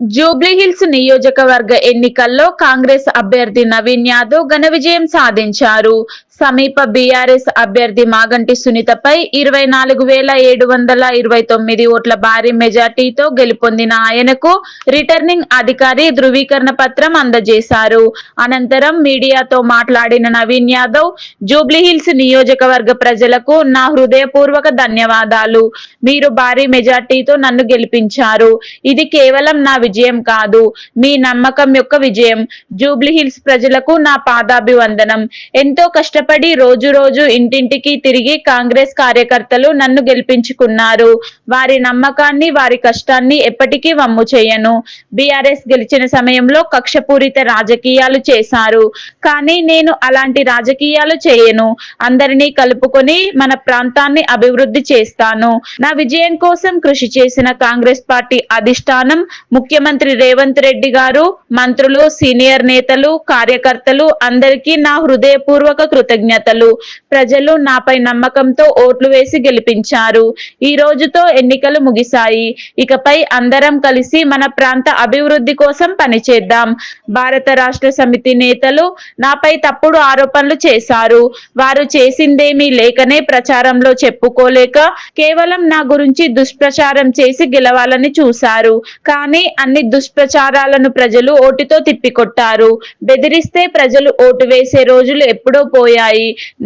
జూబ్లీహిల్స్ నియోజకవర్గ ఎన్నికల్లో కాంగ్రెస్ అభ్యర్థి నవీన్ యాదవ్ ఘన విజయం సాధించారు. సమీప బీఆర్ఎస్ అభ్యర్థి మాగంటి సునీతపై ఇరవై నాలుగు వేల ఏడు వందల ఇరవై తొమ్మిది ఓట్ల భారీ మెజార్టీతో గెలుపొందిన ఆయనకు రిటర్నింగ్ అధికారి ధృవీకరణ పత్రం అందజేశారు. అనంతరం మీడియాతో మాట్లాడిన నవీన్ యాదవ్ జూబ్లీహిల్స్ నియోజకవర్గ ప్రజలకు నా హృదయపూర్వక ధన్యవాదాలు. మీరు భారీ మెజార్టీతో నన్ను గెలిపించారు. ఇది కేవలం నా విజయం కాదు మీ నమ్మకం యొక్క విజయం. జూబ్లీహిల్స్ ప్రజలకు నా పాదాభివందనం. ఎంతో కష్ట కష్టపడి రోజు రోజు ఇంటింటికి తిరిగి కాంగ్రెస్ కార్యకర్తలు నన్ను గెలిపించుకున్నారు. వారి నమ్మకాన్ని వారి కష్టాన్ని ఎప్పటికీ వమ్ము చేయను. బీఆర్ఎస్ గెలిచిన సమయంలో కక్షపూరిత రాజకీయాలు చేశారు. కానీ నేను అలాంటి రాజకీయాలు చేయను. అందరినీ కలుపుకొని మన ప్రాంతాన్ని అభివృద్ధి చేస్తాను. నా విజయం కోసం కృషి చేసిన కాంగ్రెస్ పార్టీ అధిష్టానం ముఖ్యమంత్రి రేవంత్ రెడ్డి గారు మంత్రులు సీనియర్ నేతలు కార్యకర్తలు అందరికీ నా హృదయపూర్వక కృతజ్ఞ కృతజ్ఞతలు. ప్రజలు నాపై నమ్మకంతో ఓట్లు వేసి గెలిపించారు. ఈ రోజుతో ఎన్నికలు ముగిశాయి. ఇకపై అందరం కలిసి మన ప్రాంత అభివృద్ధి కోసం పనిచేద్దాం. భారత రాష్ట్ర సమితి నేతలు నాపై తప్పుడు ఆరోపణలు చేశారు. వారు చేసిందేమీ లేకనే ప్రచారంలో చెప్పుకోలేక కేవలం నా గురించి దుష్ప్రచారం చేసి గెలవాలని చూశారు. కానీ అన్ని దుష్ప్రచారాలను ప్రజలు ఓటుతో తిప్పికొట్టారు. బెదిరిస్తే ప్రజలు ఓటు వేసే రోజులు ఎప్పుడో పోయాయి.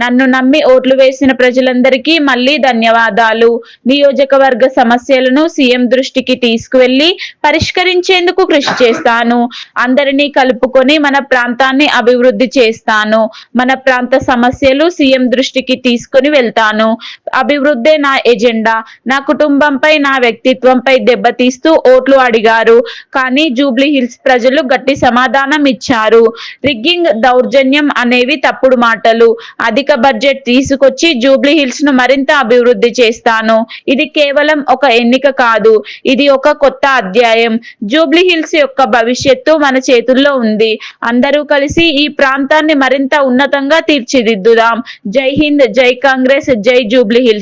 నన్ను నమ్మి ఓట్లు వేసిన ప్రజలందరికీ మళ్ళీ ధన్యవాదాలు. నియోజకవర్గ సమస్యలను సీఎం దృష్టికి తీసుకువెళ్ళి పరిష్కరించేందుకు కృషి చేస్తాను. అందరినీ కలుపుకొని మన ప్రాంతాన్ని అభివృద్ధి చేస్తాను. మన ప్రాంత సమస్యలు సీఎం దృష్టికి తీసుకుని వెళ్తాను. అభివృద్ధే నా ఎజెండా. నా కుటుంబంపై నా వ్యక్తిత్వంపై దెబ్బతీస్తూ ఓట్లు అడిగారు. కానీ జూబ్లీ హిల్స్ ప్రజలు గట్టి సమాధానం ఇచ్చారు. రిగ్గింగ్ దౌర్జన్యం అనేవి తప్పుడు మాటలు. అధిక బడ్జెట్ తీసుకొచ్చి జూబ్లీ హిల్స్ను మరింత అభివృద్ధి చేస్తాను. ఇది కేవలం ఒక ఎన్నిక కాదు ఇది ఒక కొత్త అధ్యాయం. జూబ్లీ హిల్స్ యొక్క భవిష్యత్తు మన చేతుల్లో ఉంది. అందరూ కలిసి ఈ ప్రాంతాన్ని మరింత ఉన్నతంగా తీర్చిదిద్దుదాం. జై హింద్ జై కాంగ్రెస్ జై జూబ్లీ హిల్స్.